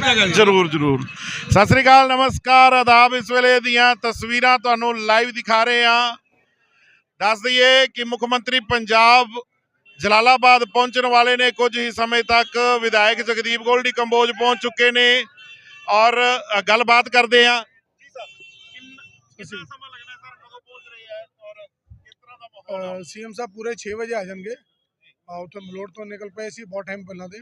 ਜਰੂਰ ਜਰੂਰ। ਸਤਿ ਸ੍ਰੀ ਅਕਾਲ ਨਮਸਕਾਰ ਆਦਾਬ ਇਸ ਵੇਲੇ ਦੀਆਂ ਤਸਵੀਰਾਂ ਤੁਹਾਨੂੰ ਲਾਈਵ ਦਿਖਾ ਰਹੇ ਹਾਂ। ਦੱਸ ਦਈਏ ਕਿ ਮੁੱਖ ਮੰਤਰੀ ਪੰਜਾਬ ਜਲਾਲਾਬਾਦ ਪਹੁੰਚਣ ਵਾਲੇ ਨੇ ਕੁਝ ਹੀ ਸਮੇਂ ਤੱਕ। ਵਿਧਾਇਕ ਜਗਦੀਪ ਗੋਲਡੀ ਕੰਬੋਜ ਪਹੁੰਚ ਚੁੱਕੇ ਨੇ ਔਰ ਗੱਲਬਾਤ ਕਰਦੇ ਹਾਂ। ਜੀ ਸਰ ਕਿੰਨਾ ਸਮਾਂ ਲੱਗਣਾ ਸਰ? ਕਦੋਂ ਪਹੁੰਚ ਰਹੇ ਹੈ? ਔਰ ਕਿਸ ਤਰ੍ਹਾਂ ਦਾ ਮਾਹੌਲ ਸੀਐਮ ਸਾਹਿਬ ਪੂਰੇ 6 ਵਜੇ ਆ ਜਾਣਗੇ। ਆ ਉੱਥੋਂ ਮਲੋੜ ਤੋਂ ਨਿਕਲ ਪਏ ਸੀ ਬਹੁਤ ਟਾਈਮ ਪਹਿਲਾਂ ਦੇ।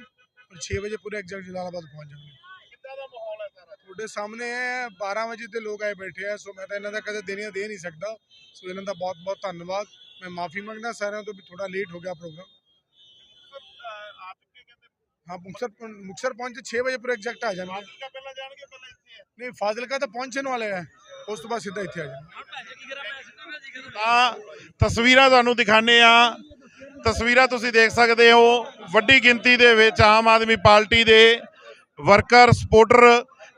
ਪਰ 6 ਵਜੇ ਪੂਰੇ ਐਗਜ਼ੈਕਟ ਜਲਾਲਾਬਾਦ ਪਹੁੰਚ ਜਾਣਗੇ ਕਿੱਦਾਂ ਦਾ ਮਾਹੌਲ ਹੈ ਸਾਰਾ ਤੁਹਾਡੇ ਸਾਹਮਣੇ ਹੈ 12 ਵਜੇ ਤੇ ਲੋਕ ਆਏ ਬੈਠੇ ਆ ਸੋ ਮੈਂ ਤਾਂ ਇਹਨਾਂ ਦਾ ਕਦੇ ਦੇਣੀਆਂ ਦੇ ਨਹੀਂ ਸਕਦਾ। ਸੋ ਇਹਨਾਂ ਦਾ ਬਹੁਤ ਬਹੁਤ ਧੰਨਵਾਦ। ਮੈਂ ਮਾਫੀ ਮੰਗਦਾ ਸਾਰਿਆਂ ਤੋਂ ਵੀ ਥੋੜਾ ਲੇਟ ਹੋ ਗਿਆ ਪ੍ਰੋਗਰਾਮ ਹਾਂ ਮੁਕਸਰ ਮੁਕਸਰ ਪਹੁੰਚ 6 ਵਜੇ ਪੂਰੇ ਐਗਜ਼ੈਕਟ ਆ ਜਾਣਗੇ। ਫਾਜ਼ਿਲਕਾ ਪਹਿਲਾਂ ਜਾਣਗੇ ਪਹਿਲਾਂ ਇੱਥੇ ਹੈ ਨਹੀਂ ਫਾਜ਼ਿਲਕਾ ਤਾਂ ਪਹੁੰਚਣ ਵਾਲੇ ਆ। ਉਸ ਤੋਂ ਬਾਅਦ ਸਿੱਧਾ ਇੱਥੇ ਆ ਜਾਣਗੇ। ਤਾਂ ਤਸਵੀਰਾਂ ਤੁਹਾਨੂੰ ਦਿਖਾਣੇ ਆ। ਤਸਵੀਰਾਂ ਤੁਸੀਂ ਦੇਖ ਸਕਦੇ ਹੋ। ਵੱਡੀ ਗਿਣਤੀ ਦੇ ਵਿੱਚ ਆਮ ਆਦਮੀ ਪਾਰਟੀ ਦੇ ਵਰਕਰ ਸਪੋਰਟਰ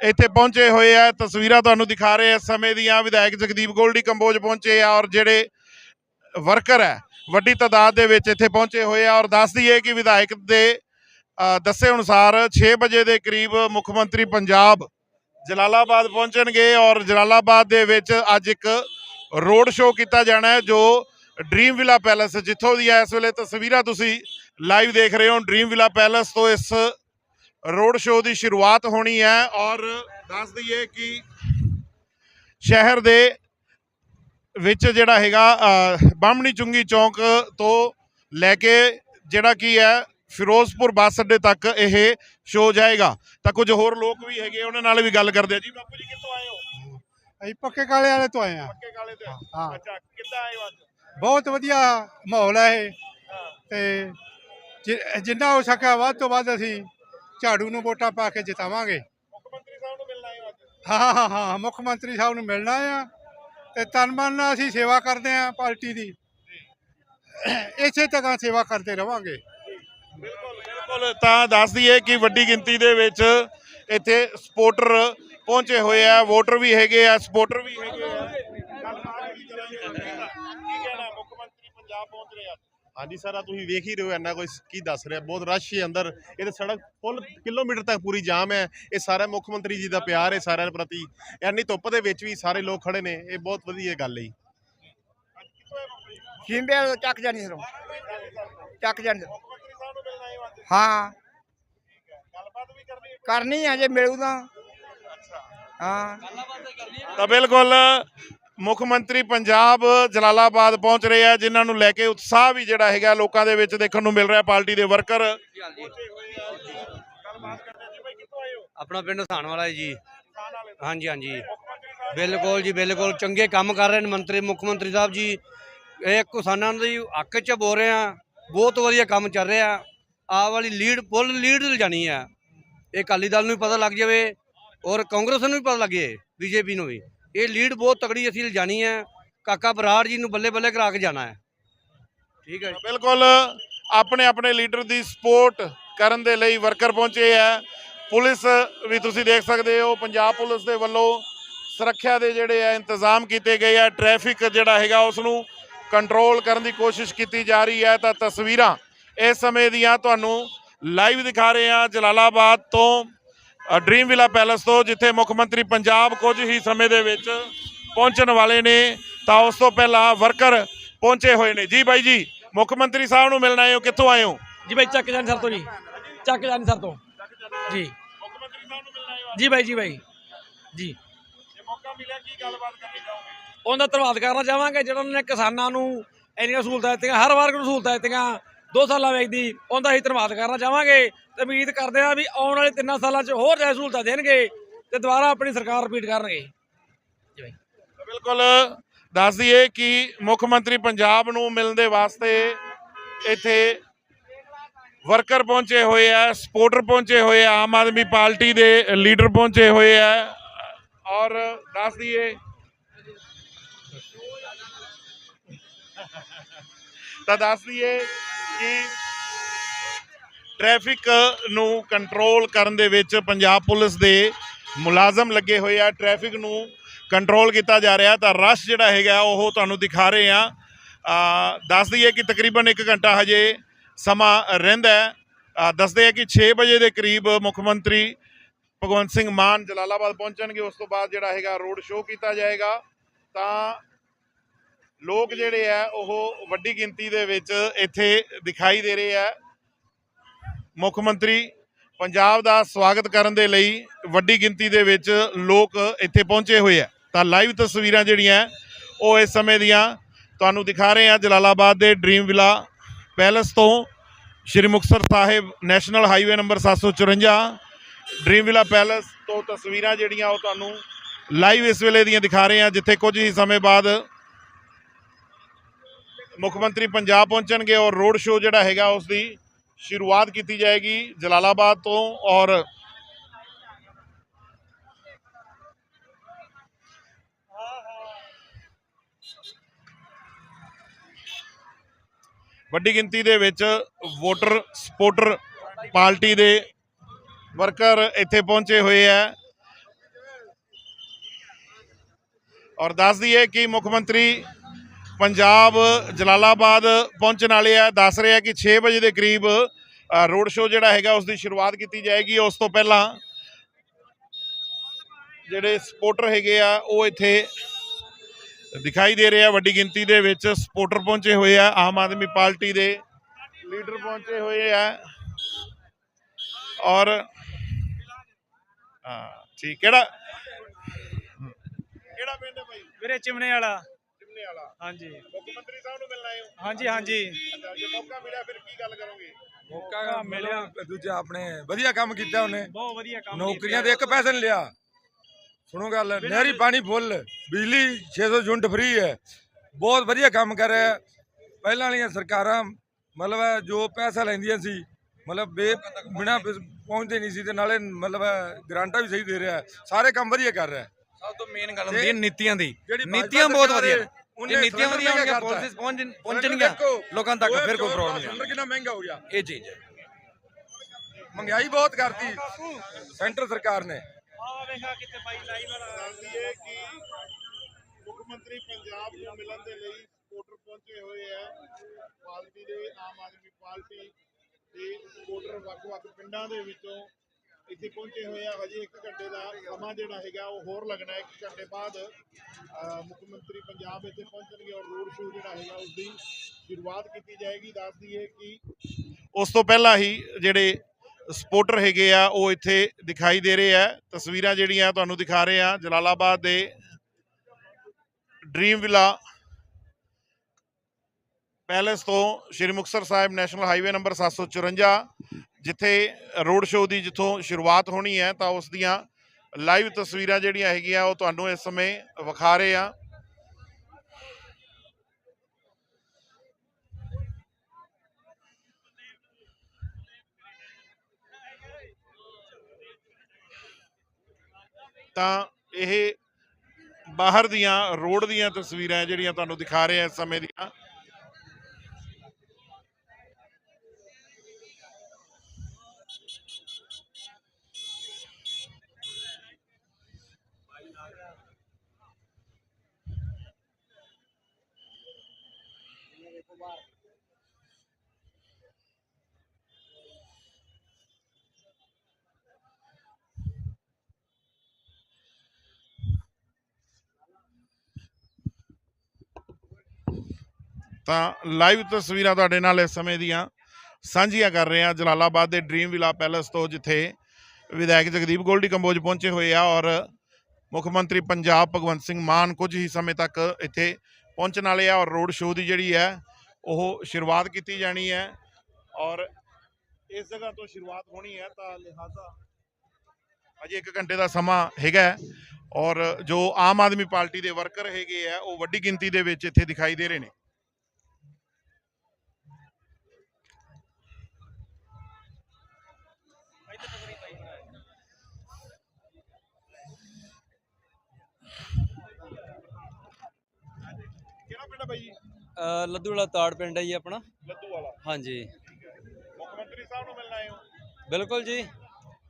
ਇੱਥੇ ਪਹੁੰਚੇ ਹੋਏ ਆ, ਤਸਵੀਰਾਂ ਤੁਹਾਨੂੰ ਦਿਖਾ ਰਹੇ ਆ ਇਸ ਸਮੇਂ ਦੀਆਂ। ਵਿਧਾਇਕ ਜਗਦੀਪ ਗੋਲਡੀ ਕੰਬੋਜ ਪਹੁੰਚੇ ਆ ਔਰ ਜਿਹੜੇ ਵਰਕਰ ਹੈ ਵੱਡੀ ਤਾਦਾਦ ਦੇ ਵਿੱਚ ਇੱਥੇ ਪਹੁੰਚੇ ਹੋਏ ਆ ਔਰ ਦੱਸ ਦਈਏ ਕਿ ਵਿਧਾਇਕ ਦੇ ਦੱਸੇ ਅਨੁਸਾਰ 6 ਵਜੇ ਦੇ ਕਰੀਬ ਮੁੱਖ ਮੰਤਰੀ ਪੰਜਾਬ ਜਲਾਲਾਬਾਦ ਪਹੁੰਚਣਗੇ ਔਰ ਜਲਾਲਾਬਾਦ ਦੇ ਵਿੱਚ ਅੱਜ ਇੱਕ ਰੋਡ ਸ਼ੋਅ ਕੀਤਾ ਜਾਣਾ ਹੈ, ਜੋ ਡ੍ਰੀਮ ਵਿਲਾ ਪੈਲੇਸ ਜਿੱਥੋਂ ਦੀ ਇਸ ਵੇਲੇ ਤਸਵੀਰਾਂ ਤੁਸੀਂ ਲਾਈਵ ਦੇਖ ਰਹੇ ਹੋ। ਡ੍ਰੀਮ ਵਿਲਾ ਪੈਲੇਸ ਤੋਂ ਇਸ ਰੋਡ ਸ਼ੋਅ ਦੀ ਸ਼ੁਰੂਆਤ ਹੋਣੀ ਹੈ ਔਰ ਦੱਸ ਦਈਏ ਕਿ ਸ਼ਹਿਰ ਦੇ ਵਿੱਚ ਜਿਹੜਾ ਹੈਗਾ ਬਾਹਮਣੀ ਚੁੰਗੀ ਚੌਂਕ ਤੋਂ ਲੈ ਕੇ ਜਿਹੜਾ ਕੀ ਹੈ ਫਿਰੋਜ਼ਪੁਰ ਬੱਸ ਅੱਡੇ ਤੱਕ ਇਹ ਸ਼ੋਅ ਜਾਏਗਾ। ਤਾਂ ਕੁਝ ਹੋਰ ਲੋਕ ਵੀ ਹੈਗੇ ਉਹਨਾਂ ਨਾਲ ਵੀ ਗੱਲ ਕਰਦੇ ਆ। ਜੀ ਬਾਪੂ ਜੀ ਕਿੱਥੋਂ ਆਏ ਹੋ? ਅਸੀਂ ਪੱਕੇ ਕਾਲੇ ਵਾਲੇ ਤੋਂ ਆਏ ਆ ਪੱਕੇ ਕਾਲੇ ਤੇ ਹਾਂ? ਅੱਛਾ ਕਿੱਦਾਂ ਆਏ ਹੋ ਅੱਜ? ਬਹੁਤ ਵਧੀਆ ਮਾਹੌਲ ਹੈ ਇਹ। ਤੇ ਜਿੰਨਾ ਹੋ ਸਕਿਆ ਵੱਧ ਤੋਂ ਵੱਧ ਅਸੀਂ ਝਾੜੂ ਨੂੰ ਵੋਟਾਂ ਪਾ ਕੇ ਜਿਤਾਵਾਂਗੇ। ਮੁੱਖ ਮੰਤਰੀ ਸਾਹਿਬ ਨੂੰ ਮਿਲਣਾ ਹੈ ਅੱਜ। ਹਾਂ ਹਾਂ ਹਾਂ ਮੁੱਖ ਮੰਤਰੀ ਸਾਹਿਬ ਨੂੰ ਮਿਲਣਾ ਆ ਤੇ ਤਨ ਮਨ ਨਾਲ ਅਸੀਂ ਸੇਵਾ ਕਰਦੇ ਆ ਪਾਰਟੀ ਦੀ। ਇਸੇ ਤਰ੍ਹਾਂ ਸੇਵਾ ਕਰਦੇ ਰਵਾਂਗੇ। ਬਿਲਕੁਲ ਬਿਲਕੁਲ। ਤਾਂ ਦੱਸ ਦਈਏ ਕਿ ਵੱਡੀ ਗਿਣਤੀ ਦੇ ਵਿੱਚ ਇੱਥੇ ਸਪੋਰਟਰ ਪਹੁੰਚੇ ਹੋਏ ਆ। ਵੋਟਰ ਵੀ ਹੈਗੇ ਆ ਸਪੋਰਟਰ ਵੀ ਹੈਗੇ ਆ। ਕੀ ਕਹਿਣਾ? ਮੁੱਖ ਮੰਤਰੀ ਪੰਜਾਬ ਪਹੁੰਚ ਰਹੇ ਆ ਹਾਂਜੀ ਸਰ ਆ ਤੁਸੀਂ ਵੇਖ ਹੀ ਰਹੇ ਹੋ ਇੰਨਾ ਕੋਈ ਕੀ ਦੱਸ ਰਿਹਾ ਬਹੁਤ ਰਸ਼ ਹੈ ਅੰਦਰ। ਇਹ ਤਾਂ ਸੜਕ ਫੁੱਲ ਕਿਲੋਮੀਟਰ ਤੱਕ ਪੂਰੀ ਜਾਮ ਹੈ। ਇਹ ਸਾਰਾ ਮੁੱਖ ਮੰਤਰੀ ਜੀ ਦਾ ਪਿਆਰ ਹੈ ਸਾਰਿਆਂ ਪ੍ਰਤੀ। ਇੰਨੀ ਧੁੱਪ ਦੇ ਵਿੱਚ ਵੀ ਸਾਰੇ ਲੋਕ ਖੜੇ ਨੇ ਇਹ ਬਹੁਤ ਵਧੀਆ ਗੱਲ ਹੈ ਸ਼ਿੰਬੇ ਚੱਕ ਜਾਣੀ ਸਰੋਂ ਚੱਕ ਜਾਣੀ। ਹੈ ਕਰਨੀ ਹੈ ਕਰਨੀ ਆ ਜੇ ਮਿਲੂ ਤਾਂ। ਹਾਂ। ਤਾਂ ਬਿਲਕੁਲ ਮੁੱਖ ਮੰਤਰੀ ਪੰਜਾਬ ਜਲਾਲਾਬਾਦ ਪਹੁੰਚ ਰਹੇ ਆ ਜਿਨ੍ਹਾਂ ਨੂੰ ਲੈ ਕੇ ਉਤਸ਼ਾਹ ਵੀ ਜਿਹੜਾ ਹੈਗਾ ਲੋਕਾਂ ਦੇ ਵਿੱਚ ਦੇਖਣ ਨੂੰ ਮਿਲ ਰਿਹਾ ਪਾਰਟੀ ਦੇ ਵਰਕਰ। ਆਪਣਾ ਪਿੰਡ ਹਸਾਨ ਵਾਲਾ ਜੀ। ਹਾਂਜੀ ਹਾਂਜੀ। ਬਿਲਕੁਲ ਜੀ ਬਿਲਕੁਲ। ਚੰਗੇ ਕੰਮ ਕਰ ਰਹੇ ਨੇ ਮੰਤਰੀ ਮੁੱਖ ਮੰਤਰੀ ਸਾਹਿਬ ਜੀ। ਇਹ ਕਿਸਾਨਾਂ ਦੀ ਹੱਕ 'ਚ ਬੋਲ ਰਹੇ ਆ ਬਹੁਤ ਵਧੀਆ ਕੰਮ ਚੱਲ ਰਿਹਾ। ਆਹ ਵਾਲੀ ਲੀਡ ਫੁੱਲ ਲੀਡ ਲਿਜਾਣੀ ਆ। ਇਹ ਅਕਾਲੀ ਦਲ ਨੂੰ ਵੀ ਪਤਾ ਲੱਗ ਜਾਵੇ ਔਰ ਕਾਂਗਰਸ ਨੂੰ ਵੀ ਪਤਾ ਲੱਗੇ ਬੀਜੇਪੀ ਨੂੰ ਵੀ। ਇਹ ਲੀਡ ਬਹੁਤ ਤਕੜੀ ਅਸੀਂ ਲਿਜਾਣੀ ਹੈ। ਕਾਕਾ ਬਰਾੜ ਜੀ ਨੂੰ ਬੱਲੇ ਬੱਲੇ ਕਰਾ ਕੇ ਜਾਣਾ ਹੈ। ਠੀਕ ਹੈ ਬਿਲਕੁਲ ਆਪਣੇ ਆਪਣੇ ਲੀਡਰ ਦੀ ਸਪੋਰਟ ਕਰਨ ਦੇ ਲਈ ਵਰਕਰ ਪਹੁੰਚੇ ਆ ਪੁਲਿਸ ਵੀ ਤੁਸੀਂ ਦੇਖ ਸਕਦੇ ਹੋ, ਪੰਜਾਬ ਪੁਲਿਸ ਦੇ ਵੱਲੋਂ ਸੁਰੱਖਿਆ ਦੇ ਜਿਹੜੇ ਆ ਇੰਤਜ਼ਾਮ ਕੀਤੇ ਗਏ ਆ। ਟ੍ਰੈਫਿਕ ਜਿਹੜਾ ਹੈਗਾ ਉਸ ਨੂੰ ਕੰਟਰੋਲ ਕਰਨ ਦੀ ਕੋਸ਼ਿਸ਼ ਕੀਤੀ ਜਾ ਰਹੀ ਹੈ। ਤਾਂ ਤਸਵੀਰਾਂ ਇਸ ਸਮੇਂ ਦੀਆਂ ਤੁਹਾਨੂੰ ਲਾਈਵ ਦਿਖਾ ਰਹੇ ਆ ਜਲਾਲਾਬਾਦ ਤੋਂ। ਡ੍ਰੀਮ ਵਿਲਾ ਪੈਲੇਸ ਤੋਂ ਜਿੱਥੇ ਮੁੱਖ ਮੰਤਰੀ ਪੰਜਾਬ ਕੁਝ ਹੀ ਸਮੇਂ ਦੇ ਵਿੱਚ ਪਹੁੰਚਣ ਵਾਲੇ ਨੇ, ਤਾਂ ਉਸ ਤੋਂ ਪਹਿਲਾਂ ਵਰਕਰ ਪਹੁੰਚੇ ਹੋਏ ਨੇ। ਜੀ ਬਾਈ ਜੀ, ਮੁੱਖ ਮੰਤਰੀ ਸਾਹਿਬ ਨੂੰ ਮਿਲਣ ਆਏ ਹੋ, ਕਿੱਥੋਂ ਆਏ ਹੋ? ਜੀ ਬਾਈ, ਚੱਕ ਜਾਨੀ ਸਰ ਤੋਂ ਜੀ। ਚੱਕ ਜਾਨੀ ਸਰ ਤੋਂ। ਜੀ। ਮੁੱਖ ਮੰਤਰੀ ਸਾਹਿਬ ਨੂੰ ਮਿਲਣ ਆਏ ਹੋ ਜੀ ਬਾਈ ਜੀ ਬਾਈ। ਜੀ। ਜੇ ਮੌਕਾ ਮਿਲਿਆ ਕੀ ਗੱਲਬਾਤ ਕਰਨੀ ਚਾਹੋਗੇ ਉਹਨਾਂ ਦਾ ਧੰਨਵਾਦ ਕਰਨਾ ਚਾਹਾਂਗੇ, ਜਿਹੜਾ ਉਹਨਾਂ ਨੇ ਕਿਸਾਨਾਂ ਨੂੰ ਇੰਨੀਆਂ ਸਹੂਲਤਾਂ ਦਿੱਤੀਆਂ, ਹਰ ਵਰਗ ਨੂੰ ਸਹੂਲਤਾਂ ਦਿੱਤੀਆਂ। ਦੋ ਸਾਲਾਂ ਵਿੱਚ ਦੀ ਉਹਦਾ ਹੀ ਧੰਨਵਾਦ ਕਰਨਾ ਚਾਹਾਂਗੇ ਤੇ ਉਮੀਦ ਕਰਦੇ ਹਾਂ ਵੀ ਆਉਣ ਵਾਲੇ ਤਿੰਨਾਂ ਸਾਲਾਂ 'ਚ ਹੋਰ ਜ਼ਿਆਦਾ ਸਹੂਲਤਾਂ ਦੇਣਗੇ ਤੇ ਦੁਬਾਰਾ ਆਪਣੀ ਸਰਕਾਰ ਰਿਪੀਟ ਕਰਨਗੇ। ਬਿਲਕੁਲ ਦੱਸ ਦਈਏ ਕਿ ਮੁੱਖ ਮੰਤਰੀ ਪੰਜਾਬ ਨੂੰ ਮਿਲਣ ਦੇ ਵਾਸਤੇ ਇੱਥੇ ਵਰਕਰ ਪਹੁੰਚੇ ਹੋਏ ਆ, ਸਪੋਰਟਰ ਪਹੁੰਚੇ ਹੋਏ ਆ, ਆਮ ਆਦਮੀ ਪਾਰਟੀ ਦੇ ਲੀਡਰ ਪਹੁੰਚੇ ਹੋਏ ਆ ਔਰ ਦੱਸ ਦਈਏ ਤਾਂ ਦੱਸ ਦਈਏ ਕਿ ਟ੍ਰੈਫਿਕ ਨੂੰ ਕੰਟਰੋਲ ਕਰਨ ਦੇ ਵਿੱਚ ਪੰਜਾਬ ਪੁਲਿਸ ਦੇ ਮੁਲਾਜ਼ਮ ਲੱਗੇ ਹੋਏ ਆ। ਟ੍ਰੈਫਿਕ ਨੂੰ ਕੰਟਰੋਲ ਕੀਤਾ ਜਾ ਰਿਹਾ ਤਾਂ ਰਸ਼ ਜਿਹੜਾ ਹੈਗਾ ਉਹ ਤੁਹਾਨੂੰ ਦਿਖਾ ਰਹੇ ਆ। ਆ, ਦੱਸ ਦਈਏ ਕਿ ਤਕਰੀਬਨ 1 ਘੰਟਾ ਹਜੇ ਸਮਾਂ ਰਹਿੰਦਾ ਹੈ। ਦੱਸਦੇ ਆ ਕਿ 6 ਵਜੇ ਦੇ ਕਰੀਬ ਮੁੱਖ ਮੰਤਰੀ ਭਗਵੰਤ ਸਿੰਘ ਮਾਨ ਜਲਾਲਾਬਾਦ ਪਹੁੰਚਣਗੇ। ਉਸ ਤੋਂ ਬਾਅਦ ਜਿਹੜਾ ਹੈਗਾ ਰੋਡ ਸ਼ੋਅ ਕੀਤਾ ਜਾਏਗਾ। ਤਾਂ ਲੋਕ ਜਿਹੜੇ ਆ, ਉਹ ਵੱਡੀ ਗਿਣਤੀ ਦੇ ਵਿੱਚ ਇੱਥੇ ਦਿਖਾਈ ਦੇ ਰਹੇ ਆ। ਮੁੱਖ ਮੰਤਰੀ ਪੰਜਾਬ ਦਾ ਸਵਾਗਤ ਕਰਨ ਦੇ ਲਈ ਵੱਡੀ ਗਿਣਤੀ ਦੇ ਵਿੱਚ ਲੋਕ ਇੱਥੇ ਪਹੁੰਚੇ ਹੋਏ ਆ। ਤਾਂ ਲਾਈਵ ਤਸਵੀਰਾਂ ਜਿਹੜੀਆਂ, ਉਹ ਇਸ ਸਮੇਂ ਦੀਆਂ ਤੁਹਾਨੂੰ ਦਿਖਾ ਰਹੇ ਆ। ਜਲਾਲਾਬਾਦ ਦੇ ਡ੍ਰੀਮ ਵਿਲਾ ਪੈਲੇਸ ਤੋਂ Shri Muktsar Sahib national highway number 754 dream villa palace ਤੋਂ ਤਸਵੀਰਾਂ ਜਿਹੜੀਆਂ, ਉਹ ਤੁਹਾਨੂੰ ਲਾਈਵ ਇਸ ਵੇਲੇ ਦੀਆਂ ਦਿਖਾ ਰਹੇ ਆ, ਜਿੱਥੇ ਕੁਝ ਹੀ ਸਮੇਂ ਬਾਅਦ ਮੁੱਖ ਮੰਤਰੀ ਪੰਜਾਬ ਪਹੁੰਚਣਗੇ ਔਰ ਰੋਡ ਸ਼ੋਅ ਜਿਹੜਾ ਹੈਗਾ ਉਸ ਦੀ ਸ਼ੁਰੂਆਤ ਕੀਤੀ ਜਾਏਗੀ ਜਲਾਲਾਬਾਦ ਤੋਂ ਔਰ ਵੱਡੀ ਗਿਣਤੀ ਦੇ ਵਿੱਚ ਵੋਟਰ ਸਪੋਰਟਰ ਪਾਰਟੀ ਦੇ ਵਰਕਰ ਇੱਥੇ ਪਹੁੰਚੇ ਹੋਏ ਆ। ਔਰ ਦੱਸ ਦਈਏ ਕਿ ਮੁੱਖ ਮੰਤਰੀ ਪੰਜਾਬ ਜਲਾਲਾਬਾਦ ਪਹੁੰਚਣ ਵਾਲੇ ਆ, ਦੱਸ ਰਹੇ ਆ ਕਿ 6 ਵਜੇ ਦੇ ਕਰੀਬ ਰੋਡ ਸ਼ੋਅ ਜਿਹੜਾ ਹੈਗਾ ਉਸ ਦੀ ਸ਼ੁਰੂਆਤ ਕੀਤੀ ਜਾਏਗੀ। ਉਸ ਤੋਂ ਪਹਿਲਾਂ ਜਿਹੜੇ ਸਪੋਰਟਰ ਹੈਗੇ ਆ, ਉਹ ਇੱਥੇ ਦਿਖਾਈ ਦੇ ਰਹੇ ਆ ਵੱਡੀ ਗਿਣਤੀ ਦੇ ਵਿੱਚ। ਸਪੋਰਟਰ ਪਹੁੰਚੇ ਹੋਏ ਆ, ਆਮ ਆਦਮੀ ਪਾਰਟੀ ਦੇ ਲੀਡਰ ਪਹੁੰਚੇ ਹੋਏ ਆ। ਔਰ, ਹਾਂ, ਠੀਕ। ਕਿਹੜਾ ਕਿਹੜਾ ਪਿੰਡ ਹੈ ਭਾਈ? ਵੀਰੇ ਚਿਮਨੇ ਵਾਲਾ। ਚਿਮਨੇ ਵਾਲਾ। ਹਾਂਜੀ। ਮੁੱਖ ਮੰਤਰੀ ਸਾਹਿਬ ਨੂੰ ਮਿਲਣ ਆਏ ਹੋ ਹਾਂਜੀ ਹਾਂਜੀ। ਅੱਛਾ ਜੇ ਮੌਕਾ ਮਿਲਿਆ ਫਿਰ ਕੀ ਗੱਲ ਕਰੋਗੇ? ਮੌਕਾ ਮਿਲਿਆ ਦੂਜਾ ਆਪਣੇ ਵਧੀਆ ਕੰਮ ਕੀਤਾ ਉਹਨੇ। ਬਹੁਤ ਵਧੀਆ ਕੰਮ ਨੌਕਰੀਆਂ ਦੇ ਇੱਕ ਪੈਸੇ ਨਹੀਂ ਲਿਆ। ਸੁਣੋ ਗੱਲ ਨਹਿਰੀ ਪਾਣੀ ਫੁੱਲ ਬਿਜਲੀ 600 ਯੂਨਿਟ ਫ੍ਰੀ ਹੈ। ਬਹੁਤ ਵਧੀਆ ਕੰਮ ਕਰ ਰਿਹਾ। ਹੈ। ਪਹਿਲਾਂ ਵਾਲੀਆਂ ਸਰਕਾਰਾਂ ਮਤਲਬ ਹੈ ਜੋ ਪੈਸਾ ਲੈਂਦੀਆਂ ਸੀ ਮਤਲਬ ਬੇ ਬਿਨਾ ਪਹੁੰਚਦੇ ਨਹੀਂ ਸੀ ਤੇ ਨਾਲੇ ਮਤਲਬ ਹੈ ਗਰਾਂਟਾਂ ਵੀ ਸਹੀ ਦੇ ਰਿਹਾ। ਹੈ। ਸਾਰੇ ਕੰਮ ਵਧੀਆ ਕਰ ਰਿਹਾ। ਹੈ। ਸਭ ਤੋਂ ਮੇਨ ਗੱਲ ਹੁੰਦੀ ਹੈ ਨੀਤੀਆਂ ਦੀ। ਜਿਹੜੀ ਨੀਤੀਆਂ ਬਹੁਤ ਸਰਕਾਰ ਵਧੀਆ ਹੈ, ਜੇ ਨੀਤੀਆਂ ਸਿਲੰਡਰ ਵਧੀਆ ਹੋਣਗੀਆਂ ਮਹਿੰਗਾ ਪੁਲਿਸ ਕਰਤਾ। ਪਹੁੰਚ ਸਿਲੰਡਰ ਪਹੁੰਚਣਗੀਆਂ ਲੋਕਾਂ ਤੱਕ ਫਿਰ ਕੋਈ ਪ੍ਰੋਬਲਮ ਸਿਲੰਡਰ ਨਹੀਂ ਕਿੰਨਾ ਮਹਿੰਗਾ ਹੋ ਗਿਆ? ਇਹ ਚੀਜ਼ ਹੈ ਮਹਿੰਗਾਈ ਬਹੁਤ ਕਰਤੀ। ਸੈਂਟਰ ਸਰਕਾਰ ਨੇ। ਆ ਵੇਖਾ ਕਿਤੇ ਬਾਈ ਲਾਈਵ ਵਾਲਾ ਦੱਸਦੀ ਹੈ ਕਿ ਮੁੱਖ ਮੰਤਰੀ ਪੰਜਾਬ ਨੂੰ ਮਿਲਣ ਦੇ ਲਈ ਸਪੋਰਟਰ ਪਹੁੰਚੇ ਹੋਏ ਆ। ਪਾਰਟੀ ਦੇ ਆਮ ਆਦਮੀ ਪਾਰਟੀ ਦੇ ਸਪੋਰਟਰ ਵੱਖ-ਵੱਖ ਪਿੰਡਾਂ ਦੇ ਵਿੱਚੋਂ ਇੱਥੇ ਪਹੁੰਚੇ ਹੋਏ ਆ, ਹਜੇ 1 ਘੰਟੇ ਦਾ ਸਮਾਂ ਜਿਹੜਾ ਹੈਗਾ, ਉਹ ਹੋਰ ਲੱਗਣਾ 1 ਘੰਟੇ ਬਾਅਦ ਮੁੱਖ ਮੰਤਰੀ ਪੰਜਾਬ ਇੱਥੇ ਪਹੁੰਚਣਗੇ ਔਰ ਰੋਡ ਸ਼ੋਅ ਜਿਹੜਾ ਹੈਗਾ, ਉਸ ਦੀ ਸ਼ੁਰੂਆਤ ਕੀਤੀ ਜਾਏਗੀ। ਦੱਸਦੀ ਹੈ ਕਿ ਉਸ ਤੋਂ ਪਹਿਲਾਂ ਹੀ ਜਿਹੜੇ ਸਪੋਰਟਰ ਹੈਗੇ ਆ, ਉਹ ਇੱਥੇ ਦਿਖਾਈ ਦੇ ਰਹੇ ਆ। ਤਸਵੀਰਾਂ ਜਿਹੜੀਆਂ ਤੁਹਾਨੂੰ ਦਿਖਾ ਰਹੇ ਆ, ਜਲਾਲਾਬਾਦ ਦੇ ਡ੍ਰੀਮ ਵਿਲਾ ਪੈਲੇਸ ਤੋਂ Shri Muktsar Sahib national highway number 754 ਜਿੱਥੇ ਰੋਡ ਸ਼ੋਅ ਦੀ ਜਿੱਥੋਂ ਸ਼ੁਰੂਆਤ ਹੋਣੀ ਹੈ, ਤਾਂ ਉਸ ਦੀਆਂ ਲਾਈਵ ਤਸਵੀਰਾਂ ਜਿਹੜੀਆਂ ਹੈਗੀਆਂ, ਉਹ ਤੁਹਾਨੂੰ ਇਸ ਸਮੇਂ ਵਿਖਾ ਰਹੇ ਆ ਤਾਂ ਇਹ ਬਾਹਰ ਦੀਆਂ, ਰੋਡ ਦੀਆਂ ਤਸਵੀਰਾਂ ਜਿਹੜੀਆਂ ਤੁਹਾਨੂੰ ਦਿਖਾ ਰਹੇ ਆ ਇਸ ਸਮੇਂ ਦੀ। ਦੀਆਂ ਤਾਂ ਲਾਈਵ ਤਸਵੀਰਾਂ ਤੁਹਾਡੇ ਨਾਲ ਇਸ ਸਮੇਂ ਦੀਆਂ ਸਾਂਝੀਆਂ ਕਰ ਰਹੇ ਹਾਂ। ਜਲਾਲਾਬਾਦ ਦੇ ਡ੍ਰੀਮ ਵਿਲਾ ਪੈਲੇਸ ਤੋਂ ਜਿੱਥੇ ਵਿਧਾਇਕ ਜਗਦੀਪ ਗੋਲਡੀ ਕੰਬੋਜ ਪਹੁੰਚੇ ਹੋਏ ਆ ਔਰ ਮੁੱਖ ਮੰਤਰੀ ਪੰਜਾਬ ਭਗਵੰਤ ਸਿੰਘ ਮਾਨ ਕੁਝ ਹੀ ਸਮੇਂ ਤੱਕ ਇੱਥੇ ਪਹੁੰਚਣ ਵਾਲੇ ਆ ਔਰ ਰੋਡ ਸ਼ੋਅ ਦੀ ਜਿਹੜੀ ਹੈ ਉਹ ਸ਼ੁਰੂਆਤ ਕੀਤੀ ਜਾਣੀ ਹੈ ਔਰ ਇਸ ਜਗ੍ਹਾ ਤੋਂ ਸ਼ੁਰੂਆਤ ਹੋਣੀ ਹੈ ਤਾਂ ਲਿਹਾਜ਼ਾ ਅਜੇ 1 ਘੰਟੇ ਦਾ ਸਮਾਂ ਹੈਗਾ ਹੈ ਔਰ ਜੋ ਆਮ ਆਦਮੀ ਪਾਰਟੀ ਦੇ ਵਰਕਰ ਹੈਗੇ ਆ ਉਹ ਵੱਡੀ ਗਿਣਤੀ ਦੇ ਵਿੱਚ ਇੱਥੇ ਦਿਖਾਈ ਦੇ ਰਹੇ ਨੇ ਕਿਹੜਾ ਪਿੰਡ ਹੈ ਬਾਈ ਜੀ ਅ, ਲੱਦੂ ਵਾਲਾ ਤਾੜ ਪਿੰਡ ਹੈ ਜੀ ਆਪਣਾ। ਲੱਦੂ ਵਾਲਾ? ਹਾਂਜੀ। ਮੁੱਖ ਮੰਤਰੀ ਸਾਹਿਬ ਨੂੰ ਮਿਲਣ ਆਏ ਹੋ? ਬਿਲਕੁਲ ਜੀ।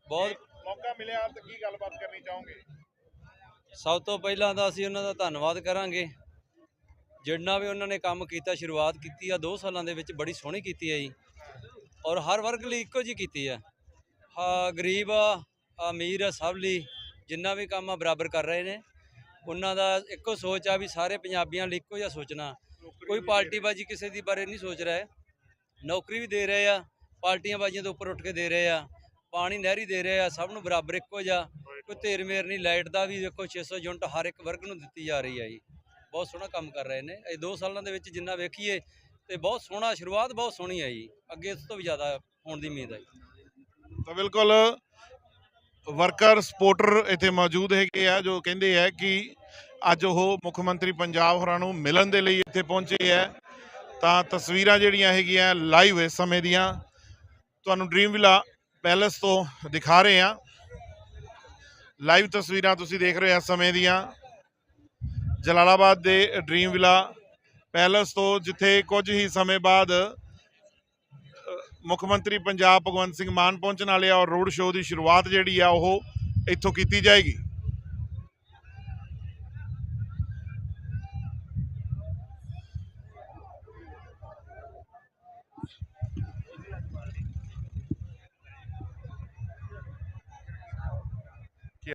ਬਹੁਤ ਮੌਕਾ ਮਿਲਿਆ ਤਾਂ ਕੀ ਗੱਲਬਾਤ ਕਰਨੀ ਚਾਹੋਗੇ? ਸਭ ਤੋਂ ਪਹਿਲਾਂ ਤਾਂ ਅਸੀਂ ਉਹਨਾਂ ਦਾ ਧੰਨਵਾਦ ਕਰਾਂਗੇ। ਜਿੰਨਾ ਵੀ ਉਹਨਾਂ ਨੇ ਕੰਮ ਕੀਤਾ ਸ਼ੁਰੂਆਤ ਕੀਤੀ ਆ 2 ਸਾਲਾਂ ਦੇ ਵਿੱਚ ਬੜੀ ਸੋਹਣੀ ਕੀਤੀ ਹੈ ਜੀ। ਔਰ ਹਰ ਵਰਗ ਲਈ ਇੱਕੋ ਜੀ ਕੀਤੀ ਆ। ਹਾਂ ਗਰੀਬ ਆ ਅਮੀਰ ਆ ਸਭ ਲਈ ਜਿੰਨਾ ਵੀ ਕੰਮ ਆ ਬਰਾਬਰ ਕਰ ਰਹੇ ਨੇ। ਉਹਨਾਂ ਦਾ ਇੱਕੋ ਸੋਚ ਆ ਵੀ ਸਾਰੇ ਪੰਜਾਬੀਆਂ ਲਈ ਇੱਕੋ ਜਿਹਾ ਸੋਚਣਾ। ਕੋਈ ਪਾਰਟੀ ਬਾਜੀ ਕਿਸੇ ਦੀ ਬਾਰੇ ਨਹੀਂ ਸੋਚ ਰਿਹਾ ਹੈ। ਨੌਕਰੀ ਵੀ ਦੇ ਰਹੇ ਆ ਪਾਰਟੀਆਂ ਬਾਜੀਆਂ ਤੋਂ ਉੱਪਰ ਉੱਠ ਕੇ ਦੇ ਰਹੇ ਆ ਪਾਣੀ ਨਹਿਰੀ ਦੇ ਰਹੇ ਆ ਸਭ ਨੂੰ ਬਰਾਬਰ ਇੱਕੋ ਜਿਹਾ। ਕੋਈ ਤੇਰ ਮੇਰ ਨਹੀਂ ਲਾਈਟ ਦਾ ਵੀ ਦੇਖੋ 600 ਯੂਨਿਟ ਹਰ ਇੱਕ ਵਰਗ ਨੂੰ ਦਿੱਤੀ ਜਾ ਰਹੀ ਹੈ ਜੀ। ਬਹੁਤ ਸੋਹਣਾ ਕੰਮ ਕਰ ਰਹੇ ਨੇ। ਇਹ 2 ਸਾਲਾਂ ਦੇ ਵਿੱਚ ਜਿੰਨਾ ਵੇਖੀਏ ਤੇ ਬਹੁਤ ਸੋਹਣਾ ਸ਼ੁਰੂਆਤ ਬਹੁਤ ਸੋਹਣੀ ਹੈ ਜੀ। ਅੱਗੇ ਇਸ ਤੋਂ ਵੀ ਜ਼ਿਆਦਾ ਹੋਣ ਦੀ ਉਮੀਦ ਹੈ ਜੀ। ਤਾਂ ਬਿਲਕੁਲ ਵਰਕਰ ਸਪੋਰਟਰ ਇੱਥੇ ਮੌਜੂਦ ਹੈਗੇ ਆ ਜੋ ਕਹਿੰਦੇ ਆ ਕਿ ਅੱਜ ਉਹ ਮੁੱਖ ਮੰਤਰੀ ਪੰਜਾਬ ਹੋਰਾਂ ਨੂੰ ਮਿਲਣ ਦੇ ਲਈ ਇੱਥੇ ਪਹੁੰਚੇ ਹੈ। ਤਾਂ ਤਸਵੀਰਾਂ ਜਿਹੜੀਆਂ ਹੈਗੀਆਂ ਲਾਈਵ ਇਸ ਸਮੇਂ ਦੀਆਂ, ਤੁਹਾਨੂੰ ਡ੍ਰੀਮ ਵਿਲਾ ਪੈਲੇਸ ਤੋਂ ਦਿਖਾ ਰਹੇ ਹਾਂ। ਲਾਈਵ ਤਸਵੀਰਾਂ ਤੁਸੀਂ ਦੇਖ ਰਹੇ ਹੋ ਇਸ ਸਮੇਂ ਦੀਆਂ। ਜਲਾਲਾਬਾਦ ਦੇ ਡ੍ਰੀਮ ਵਿਲਾ ਪੈਲੇਸ ਤੋਂ ਜਿੱਥੇ ਕੁਝ ਹੀ ਸਮੇਂ ਬਾਅਦ ਮੁੱਖ ਮੰਤਰੀ ਪੰਜਾਬ ਭਗਵੰਤ ਸਿੰਘ ਮਾਨ ਪਹੁੰਚਣ ਵਾਲੇ ਆ ਔਰ ਰੋਡ ਸ਼ੋਅ ਦੀ ਸ਼ੁਰੂਆਤ ਜਿਹੜੀ ਆ ਉਹ ਇੱਥੋਂ ਕੀਤੀ ਜਾਏਗੀ।